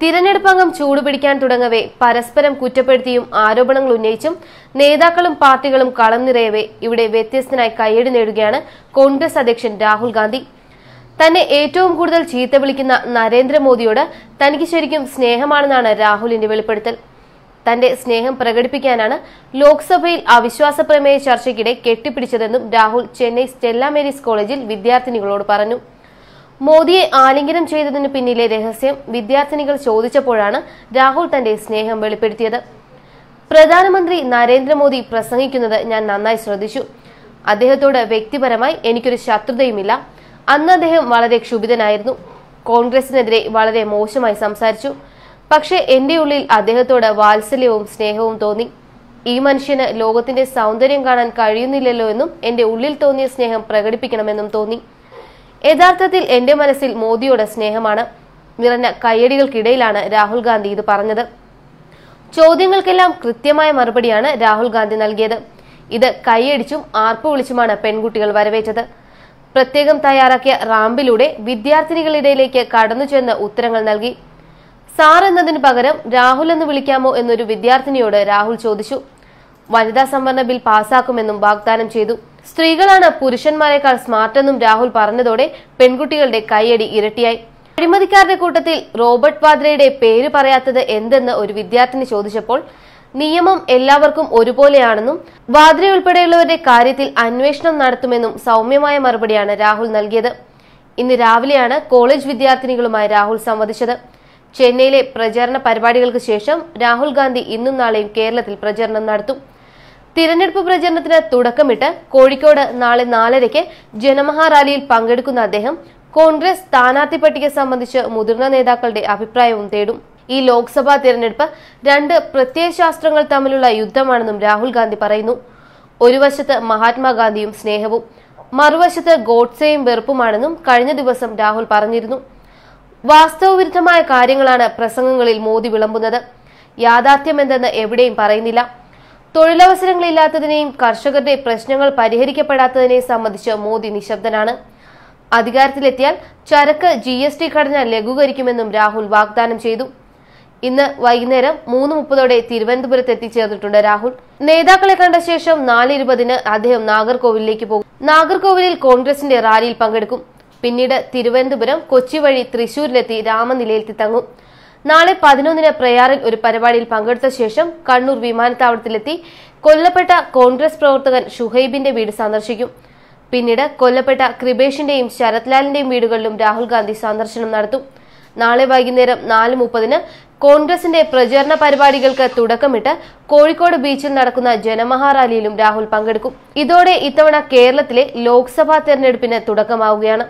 തിരഞ്ഞെടുപ്പ് അംഗം ചൂടുപിടിക്കാൻ തുടങ്ങവേ പരസ്പരം കുറ്റപ്പെടുത്തിയും ആരോപണങ്ങൾ ഉന്നയിച്ചും നേതാക്കളും പാർട്ടികളും കളം നിറയവേ ഇവിടെ വ്യത്യസ്തനായി കയ്യടി നേടുകയാണ് കോൺഗ്രസ് അധ്യക്ഷൻ രാഹുൽ ഗാന്ധി. തന്നെ ഏറ്റവും കൂടുതൽ ചീത്ത വിളിക്കുന്ന നരേന്ദ്രമോദിയോട് തനിക്ക് ശരിക്കും സ്നേഹമാണെന്നാണ് രാഹുലിന്റെ വെളിപ്പെടുത്തൽ. തന്റെ സ്നേഹം പ്രകടിപ്പിക്കാനാണ് ലോക്സഭയിൽ അവിശ്വാസ പ്രമേയ ചർച്ചയ്ക്കിടെ കെട്ടിപ്പിടിച്ചതെന്നും രാഹുൽ ചെന്നൈ സ്റ്റെല്ല മേരീസ് കോളേജിൽ വിദ്യാർത്ഥിനികളോട് പറഞ്ഞു. മോദിയെ ആലിംഗനം ചെയ്തതിനു പിന്നിലെ രഹസ്യം വിദ്യാർത്ഥിനികൾ ചോദിച്ചപ്പോഴാണ് രാഹുൽ തന്റെ സ്നേഹം വെളിപ്പെടുത്തിയത്. പ്രധാനമന്ത്രി നരേന്ദ്രമോദി പ്രസംഗിക്കുന്നത് ഞാൻ നന്നായി ശ്രദ്ധിച്ചു. അദ്ദേഹത്തോട് വ്യക്തിപരമായി എനിക്കൊരു ശത്രുതയുമില്ല. അന്ന് അദ്ദേഹം വളരെ ക്ഷുഭിതനായിരുന്നു. കോൺഗ്രസിനെതിരെ വളരെ മോശമായി സംസാരിച്ചു. പക്ഷേ എന്റെ ഉള്ളിൽ അദ്ദേഹത്തോട് വാത്സല്യവും സ്നേഹവും തോന്നി. ഈ മനുഷ്യന് ലോകത്തിന്റെ സൗന്ദര്യം കാണാൻ കഴിയുന്നില്ലല്ലോ എന്നും എന്റെ ഉള്ളിൽ തോന്നിയ സ്നേഹം പ്രകടിപ്പിക്കണമെന്നും തോന്നി. യഥാർത്ഥത്തിൽ എന്റെ മനസ്സിൽ മോദിയോട് സ്നേഹമാണ്. നിറഞ്ഞ കയ്യടികൾക്കിടയിലാണ് രാഹുൽ ഗാന്ധി ഇത് പറഞ്ഞത്. ചോദ്യങ്ങൾക്കെല്ലാം കൃത്യമായ മറുപടിയാണ് രാഹുൽ ഗാന്ധി നൽകിയത്. ഇത് കൈയടിച്ചും ആർപ്പു വിളിച്ചുമാണ് പെൺകുട്ടികൾ വരവേറ്റത്. പ്രത്യേകം തയ്യാറാക്കിയ റാമ്പിലൂടെ വിദ്യാർത്ഥിനികളിടയിലേക്ക് കടന്നു ചെന്ന് ഉത്തരങ്ങൾ നൽകി. സാർ എന്നതിന് പകരം രാഹുൽ എന്ന് വിളിക്കാമോ എന്നൊരു വിദ്യാർത്ഥിനിയോട് രാഹുൽ ചോദിച്ചു. വനിതാ സംവരണ ബിൽ പാസാക്കുമെന്നും വാഗ്ദാനം ചെയ്തു. സ്ത്രീകളാണ് പുരുഷന്മാരെക്കാൾ സ്മാർട്ടെന്നും രാഹുൽ പറഞ്ഞതോടെ പെൺകുട്ടികളുടെ കൈയടി ഇരട്ടിയായി. അഴിമതിക്കാരുടെ കൂട്ടത്തിൽ റോബർട്ട് വാദ്രയുടെ പേര് പറയാത്തത് എന്തെന്ന് ഒരു വിദ്യാർത്ഥിനി ചോദിച്ചപ്പോൾ നിയമം എല്ലാവർക്കും ഒരുപോലെയാണെന്നും വാദ്ര ഉൾപ്പെടെയുള്ളവരുടെ കാര്യത്തിൽ അന്വേഷണം നടത്തുമെന്നും സൗമ്യമായ മറുപടിയാണ് രാഹുൽ നൽകിയത്. ഇന്ന് രാവിലെയാണ് കോളേജ് വിദ്യാർത്ഥിനികളുമായി രാഹുൽ സംവദിച്ചത്. ചെന്നൈയിലെ പ്രചാരണ പരിപാടികൾക്ക് ശേഷം രാഹുൽ ഗാന്ധി ഇന്നും നാളെയും കേരളത്തിൽ പ്രചരണം നടത്തും. തിരഞ്ഞെടുപ്പ് പ്രചരണത്തിന് തുടക്കമിട്ട് കോഴിക്കോട് നാളെ നാലരയ്ക്ക് ജനമഹാറാലിയിൽ പങ്കെടുക്കുന്ന അദ്ദേഹം കോൺഗ്രസ് സ്ഥാനാർത്ഥി പട്ടിക സംബന്ധിച്ച് മുതിർന്ന നേതാക്കളുടെ അഭിപ്രായവും തേടും. ഈ ലോക്സഭാ തിരഞ്ഞെടുപ്പ് രണ്ട് പ്രത്യയശാസ്ത്രങ്ങൾ തമ്മിലുള്ള യുദ്ധമാണെന്നും രാഹുൽ ഗാന്ധി പറയുന്നു. ഒരു വശത്ത് മഹാത്മാഗാന്ധിയും സ്നേഹവും മറുവശത്ത് ഗോഡ്സെയും വെറുപ്പുമാണെന്നും കഴിഞ്ഞ ദിവസം രാഹുൽ പറഞ്ഞിരുന്നു. വാസ്തവവിരുദ്ധമായ കാര്യങ്ങളാണ് പ്രസംഗങ്ങളിൽ മോദി വിളമ്പുന്നത്. യാഥാർത്ഥ്യമെന്തെന്ന് എവിടെയും പറയുന്നില്ല. തൊഴിലവസരങ്ങളില്ലാത്തതിനെയും കർഷകരുടെ പ്രശ്നങ്ങൾ പരിഹരിക്കപ്പെടാത്തതിനെയും സംബന്ധിച്ച് മോദി നിശബ്ദനാണ്. അധികാരത്തിലെത്തിയാൽ ചരക്ക് ജി എസ് ടി ഘടന ലഘൂകരിക്കുമെന്നും രാഹുൽ വാഗ്ദാനം ചെയ്തു. ഇന്ന് വൈകുന്നേരം മൂന്ന് മുപ്പതോടെ തിരുവനന്തപുരത്ത് എത്തിച്ചേർന്നിട്ടുണ്ട് രാഹുൽ. നേതാക്കളെ കണ്ട ശേഷം നാല് ഇരുപതിന് അദ്ദേഹം നാഗർകോവിലിലേക്ക് പോകും. നാഗർകോവിലിൽ കോൺഗ്രസിന്റെ റാലിയിൽ പങ്കെടുക്കും. പിന്നീട് തിരുവനന്തപുരം കൊച്ചി വഴി തൃശൂരിലെത്തി രാമനിലയിൽ തങ്ങും. നാളെ പതിനൊന്നിന് പ്രയാറിൽ ഒരു പരിപാടിയിൽ പങ്കെടുത്ത ശേഷം കണ്ണൂർ വിമാനത്താവളത്തിലെത്തി കൊല്ലപ്പെട്ട കോൺഗ്രസ് പ്രവർത്തകൻ ഷുഹൈബിന്റെ വീട് സന്ദർശിക്കും. പിന്നീട് കൊല്ലപ്പെട്ട കൃപേഷിന്റെയും ശരത്ലാലിന്റെയും വീടുകളിലും രാഹുൽ ഗാന്ധി സന്ദർശനം നടത്തും. നാളെ വൈകുന്നേരം നാല് മുപ്പതിന് കോൺഗ്രസിന്റെ പ്രചരണ പരിപാടികൾക്ക് തുടക്കമിട്ട് കോഴിക്കോട് ബീച്ചിൽ നടക്കുന്ന ജനമഹാറാലിയിലും രാഹുൽ പങ്കെടുക്കും. ഇതോടെ ഇത്തവണ കേരളത്തിലെ ലോക്സഭാ തെരഞ്ഞെടുപ്പിന് തുടക്കമാവുകയാണ്.